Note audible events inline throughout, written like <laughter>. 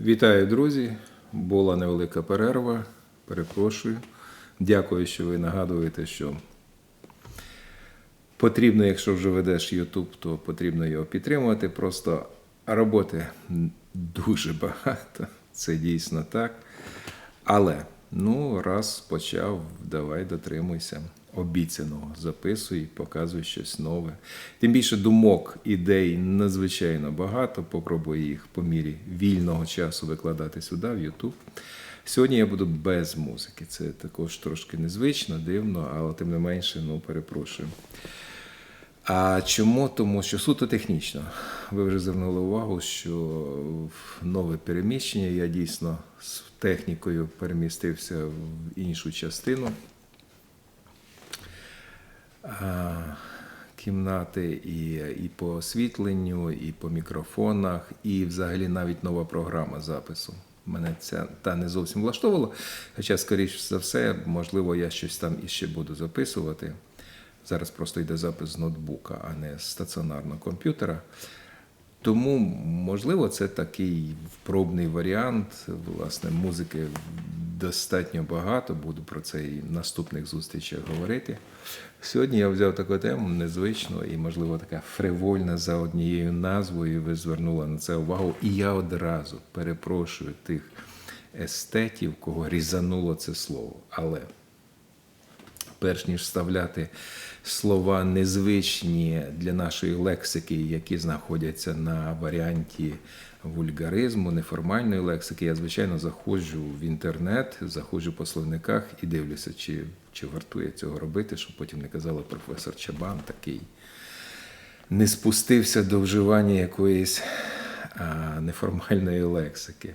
Вітаю, друзі! Була невелика перерва. Перепрошую. Дякую, що ви нагадуєте, що потрібно, якщо вже ведеш YouTube, то потрібно його підтримувати. Просто роботи дуже багато. Це дійсно так. Але ну, раз почав, давай дотримуйся обіцяного. Записуй, показуй щось нове. Тим більше думок, ідей надзвичайно багато. Попробуй їх по мірі вільного часу викладати сюди, в YouTube. Сьогодні я буду без музики. Це також трошки незвично, дивно, але тим не менше, ну перепрошую. А чому? Тому що суто технічно. Ви вже звернули увагу, що нове переміщення я дійсно з технікою перемістився в іншу частину кімнати і, і по освітленню, і по мікрофонах, і взагалі навіть нова програма запису. Мене ця та не зовсім влаштовувала. Хоча, скоріш за все, можливо, я щось там іще буду записувати. Зараз просто йде запис з ноутбука, а не з стаціонарного комп'ютера. Тому, можливо, це такий пробний варіант. Власне, музики достатньо багато, буду про це і в наступних зустрічах говорити. Сьогодні я взяв таку тему незвичну і, можливо, така фривольна за однією назвою. Ви звернули на це увагу. І я одразу перепрошую тих естетів, кого різануло це слово. Але перш ніж вставляти слова незвичні для нашої лексики, які знаходяться на варіанті вульгаризму, неформальної лексики, я звичайно заходжу в інтернет, заходжу по словниках і дивлюся, чи, чи вартує цього робити, щоб потім не казали професор Чабан такий. Не спустився до вживання якоїсь а, неформальної лексики.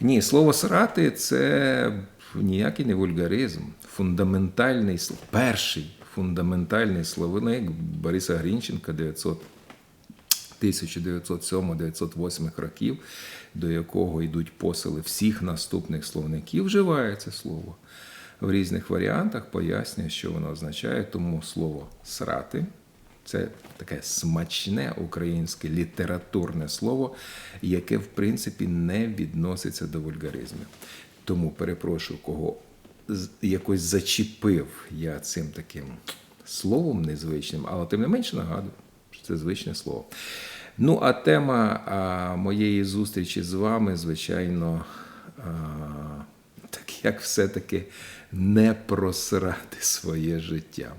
Ні, слово срати це ніякий не вульгаризм. Фундаментальний перший фундаментальний словник Бориса Грінченка 900 1907-908 років, до якого йдуть посили всіх наступних словників, вживає це слово. В різних варіантах пояснює, що воно означає, тому слово срати це таке смачне українське літературне слово, яке, в принципі, не відноситься до вульгаризмів. Тому перепрошую, кого якось зачепив я цим таким словом незвичним, але тим не менше нагадую, що це звичне слово. Ну, а тема а, моєї зустрічі з вами, звичайно, а, так як все-таки не просрати своє життя.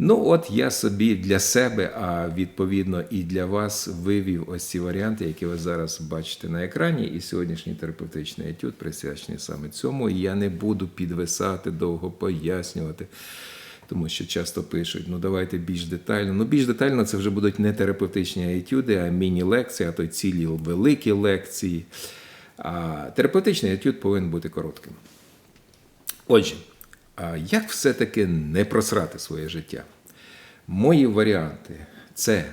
Ну, от я собі для себе, а відповідно і для вас вивів ось ці варіанти, які ви зараз бачите на екрані. І сьогоднішній терапевтичний етюд присвячений саме цьому. Я не буду підвисати, довго пояснювати, тому що часто пишуть: ну давайте більш детально. Ну, більш детально це вже будуть не терапевтичні етюди, а міні-лекції, а то й цілі великі лекції. А терапевтичний етюд повинен бути коротким. Отже, а як все-таки не просрати своє життя? Мої варіанти це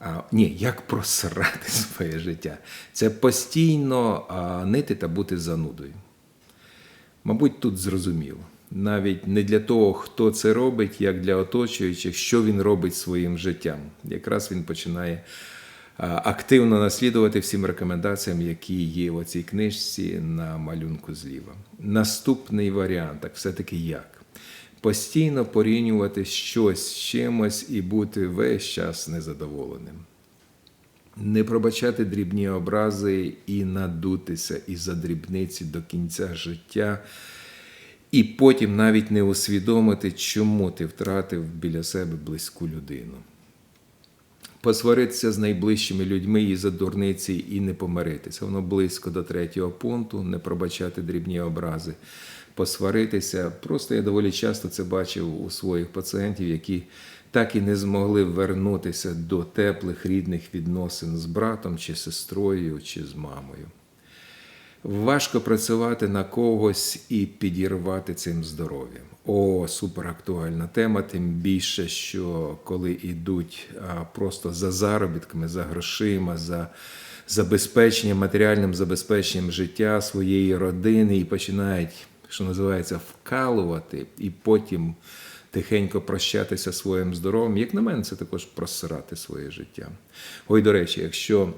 а, ні, як просрати <laughs> своє життя. Це постійно а, нити та бути занудою. Мабуть, тут зрозуміло. Навіть не для того, хто це робить, як для оточуючих, що він робить своїм життям. Якраз він починає активно наслідувати всім рекомендаціям, які є в цій книжці на малюнку зліва. Наступний варіант, так все-таки як? Постійно порівнювати щось з чимось і бути весь час незадоволеним. Не пробачати дрібні образи і надутися із-за дрібниці до кінця життя, і потім навіть не усвідомити, чому ти втратив біля себе близьку людину. Посваритися з найближчими людьми і за дурниці і не помиритися. Воно близько до третього пункту, не пробачати дрібні образи. Посваритися. Просто я доволі часто це бачив у своїх пацієнтів, які так і не змогли вернутися до теплих рідних відносин з братом чи сестрою, чи з мамою. Важко працювати на когось і підірвати цим здоров'ям. О, суперактуальна тема, тим більше, що коли йдуть просто за заробітками, за грошима, за забезпеченням, матеріальним забезпеченням життя своєї родини і починають, що називається, вкалувати, і потім тихенько прощатися своїм здоров'ям. Як на мене, це також просирати своє життя. Ой, до речі, якщо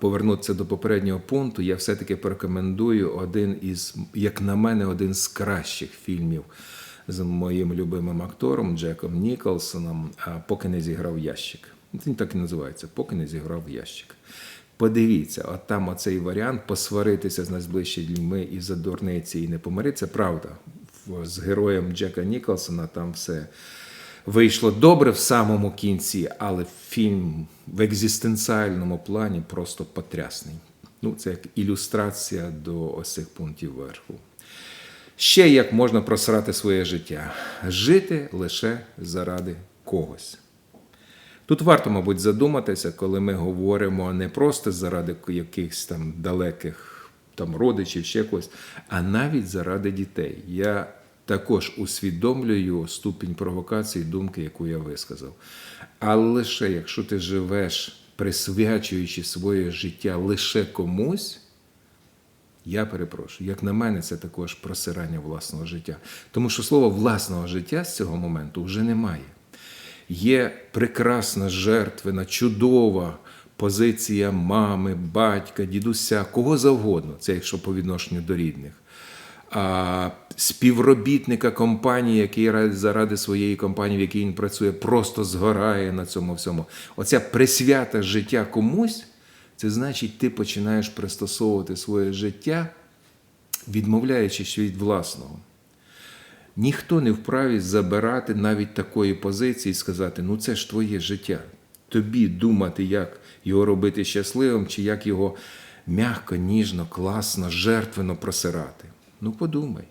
повернутися до попереднього пункту, я все-таки порекомендую один із, як на мене, один з кращих фільмів з моїм любимим актором Джеком Ніколсоном, поки не зіграв ящик. Він так і називається, поки не зіграв ящик. Подивіться, от там оцей варіант посваритися з найближчими людьми і за дурниці і не помиритися. Правда, з героєм Джека Ніколсона там все вийшло добре в самому кінці, але фільм в екзистенціальному плані просто потрясний. Ну, це як ілюстрація до ось цих пунктів верху. Ще як можна просрати своє життя: жити лише заради когось. Тут варто, мабуть, задуматися, коли ми говоримо не просто заради якихось там далеких там родичів, ще когось, а навіть заради дітей. Я також усвідомлюю ступінь провокації думки, яку я висказав. Але лише якщо ти живеш, присвячуючи своє життя лише комусь, я перепрошую, як на мене, це також просирання власного життя. Тому що слова власного життя з цього моменту вже немає. Є прекрасна жертвена, чудова позиція мами, батька, дідуся, кого завгодно, це якщо по відношенню до рідних. А співробітника компанії, який ради- заради своєї компанії, в якій він працює, просто згорає на цьому всьому. Оця присвята життя комусь, це значить, ти починаєш пристосовувати своє життя, відмовляючись від власного. Ніхто не вправі забирати навіть такої позиції і сказати: ну це ж твоє життя. Тобі думати, як його робити щасливим, чи як його м'яко, ніжно, класно, жертвенно просирати. Ну подумай.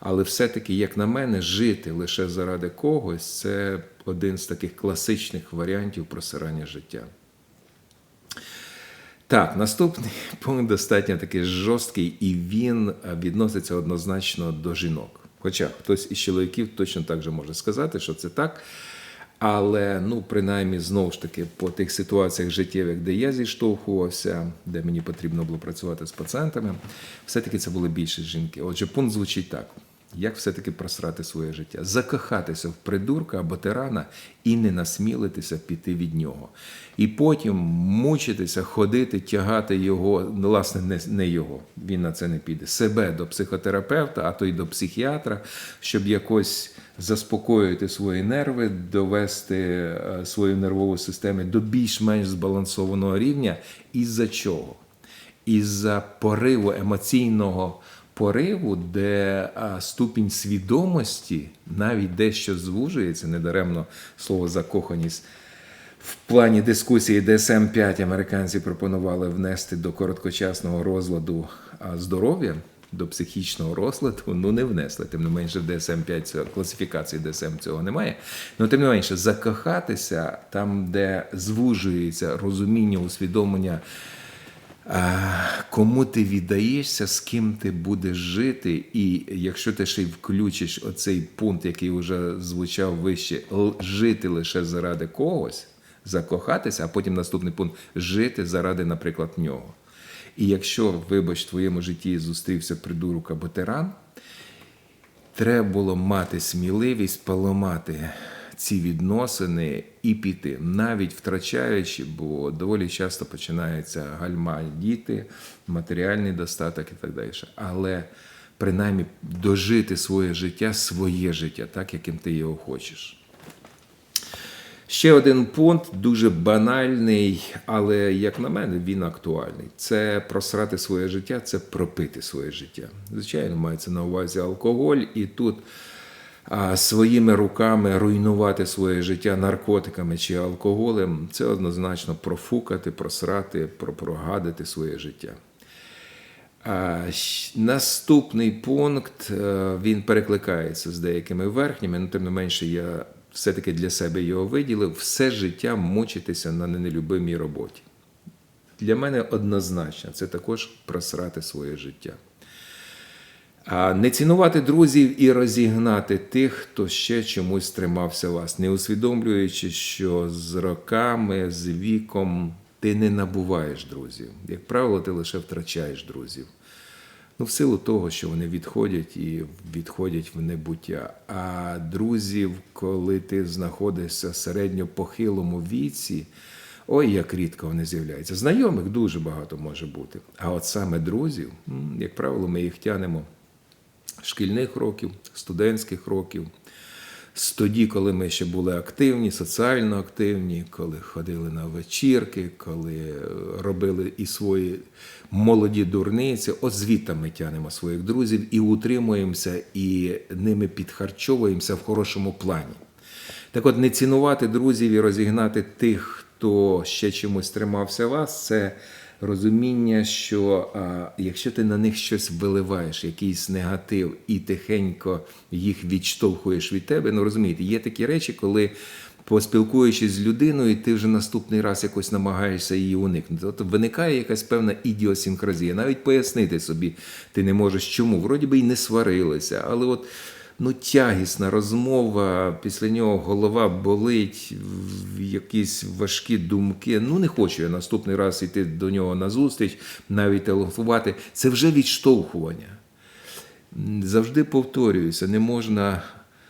Але все-таки, як на мене, жити лише заради когось це один з таких класичних варіантів просирання життя. Так, наступний <laughs> пункт достатньо такий жорсткий, і він е, відноситься однозначно до жінок. Хоча хтось із чоловіків точно так же може сказати, що це так. Але ну, принаймні, знову ж таки, по тих ситуаціях життєвих, де я зіштовхувався, де мені потрібно було працювати з пацієнтами, все-таки це були більше жінки. Отже, пункт звучить так: як все-таки просрати своє життя? Закохатися в придурка або тирана і не насмілитися піти від нього. І потім мучитися, ходити, тягати його, ну, власне, не, не його, він на це не піде, себе до психотерапевта, а то й до психіатра, щоб якось заспокоїти свої нерви, довести е, свою нервову систему до більш-менш збалансованого рівня. Із-за чого? Із-за пориву емоційного пориву, де ступінь свідомості навіть дещо звужується, недаремно слово закоханість. В плані дискусії DSM-5 американці пропонували внести до короткочасного розладу здоров'я, до психічного розладу, ну не внесли. Тим не менше, в DSM-5 цього, класифікації DSM цього немає. Ну, тим не менше, закохатися там, де звужується розуміння, усвідомлення, кому ти віддаєшся, з ким ти будеш жити, і якщо ти ще й включиш оцей пункт, який вже звучав вище, жити лише заради когось, закохатися, а потім наступний пункт жити заради, наприклад, нього. І якщо, вибач, в твоєму житті зустрівся придурок або тиран, треба було мати сміливість поламати ці відносини і піти, навіть втрачаючи, бо доволі часто починається гальма діти, матеріальний достаток і так далі. Але принаймні дожити своє життя, своє життя, так, яким ти його хочеш. Ще один пункт дуже банальний, але як на мене, він актуальний. Це просрати своє життя, це пропити своє життя. Звичайно, мається на увазі алкоголь, і тут а, своїми руками руйнувати своє життя наркотиками чи алкоголем це однозначно профукати, просрати, про- прогадити своє життя. А, Наступний пункт е, він перекликається з деякими верхніми, але тим не менше я все-таки для себе його виділив. Все життя мучитися на нелюбимій роботі. Для мене однозначно це також просрати своє життя. А не цінувати друзів і розігнати тих, хто ще чомусь тримався вас, не усвідомлюючи, що з роками, з віком ти не набуваєш друзів. Як правило, ти лише втрачаєш друзів. Ну, в силу того, що вони відходять і відходять в небуття. А друзів, коли ти знаходишся в середньо похилому віці, Ой, як рідко вони з'являються. Знайомих дуже багато може бути. А от саме друзів, як правило, ми їх тянемо шкільних років, студентських років, з тоді, коли ми ще були активні, соціально активні, коли ходили на вечірки, коли е, робили і свої молоді дурниці. От звідти ми тянемо своїх друзів і утримуємося, і ними підхарчовуємося в хорошому плані. Так от, не цінувати друзів і розігнати тих, хто ще чимось тримався вас, це розуміння, що а, якщо ти на них щось виливаєш, якийсь негатив, і тихенько їх відштовхуєш від тебе, ну розумієте, є такі речі, коли. Поспілкуючись з людиною, ти вже наступний раз якось намагаєшся її уникнути. От виникає якась певна ідіосінкразія. Навіть пояснити собі ти не можеш чому. Вроді би й не сварилися, але от ну, тягісна розмова, після нього голова болить, якісь важкі думки. Ну, не хочу я наступний раз йти до нього на зустріч, навіть телефонувати. Це вже відштовхування. Завжди повторююся, не можна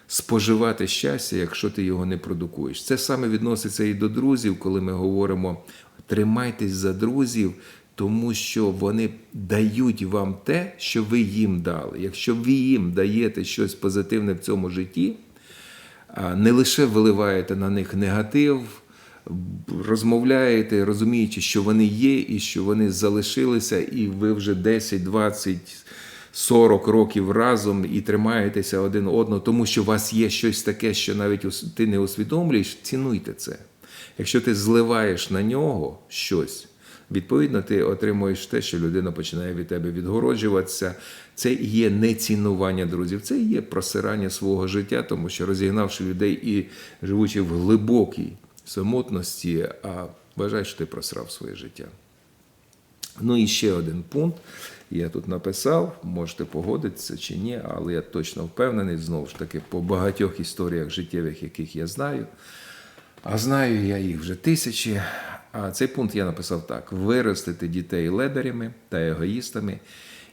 споживати щастя, якщо ти його не продукуєш. Це саме відноситься і до друзів, коли ми говоримо тримайтесь за друзів, тому що вони дають вам те, що ви їм дали. Якщо ви їм даєте щось позитивне в цьому житті, не лише виливаєте на них негатив, розмовляєте, розуміючи, що вони є і що вони залишилися, і ви вже 10, 20, 40 років разом і тримаєтеся один одного, тому що у вас є щось таке, що навіть ти не усвідомлюєш, цінуйте це. Якщо ти зливаєш на нього щось, Відповідно, ти отримуєш те, що людина починає від тебе відгороджуватися. Це і є нецінування друзів, це є просирання свого життя, тому що розігнавши людей і живучи в глибокій самотності, а вважаєш, що ти просрав своє життя. Ну і ще один пункт. Я тут написав, можете погодитися чи ні, але я точно впевнений, знову ж таки, по багатьох історіях життєвих, яких я знаю. А знаю я їх вже тисячі. А цей пункт я написав так: виростити дітей ледарями та егоїстами,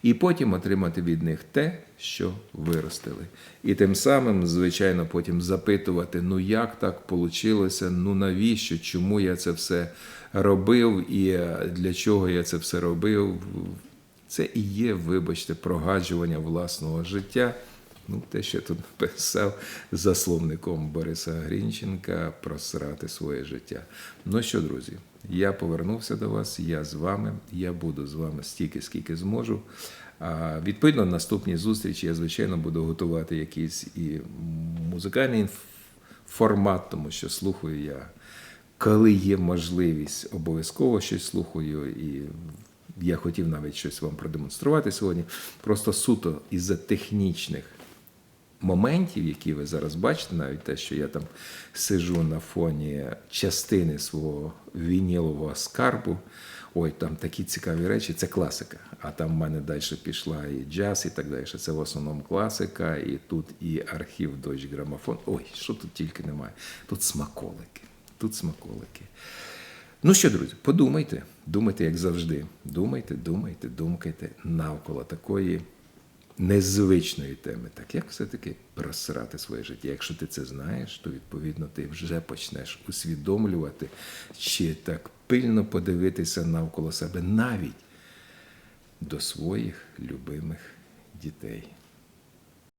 і потім отримати від них те, що виростили. І тим самим, звичайно, потім запитувати: ну як так вийшло, ну навіщо, чому я це все робив, і е, для чого я це все робив. Це і є, вибачте, прогаджування власного життя. Ну, те, що тут написав за словником Бориса Грінченка просрати своє життя. Ну що, друзі, я повернувся до вас, я з вами, я буду з вами стільки, скільки зможу. А відповідно, на наступній зустрічі я, звичайно, буду готувати якийсь і музикальний формат, тому що слухаю я, коли є можливість, обов'язково щось слухаю і я хотів навіть щось вам продемонструвати сьогодні. Просто суто із-за технічних моментів, які ви зараз бачите, навіть те, що я там сижу на фоні частини свого вінілового скарбу. Ой, там такі цікаві речі, це класика. А там в мене далі пішла і джаз, і так далі. Це в основному класика, і тут і архів Deutsche Grammophon. Ой, що тут тільки немає. Тут смаколики. Тут смаколики. Ну що, друзі, подумайте, думайте, як завжди. Думайте, думайте, думкайте навколо такої незвичної теми. Так як все-таки просрати своє життя? Якщо ти це знаєш, то відповідно ти вже почнеш усвідомлювати чи так пильно подивитися навколо себе навіть до своїх любимих дітей.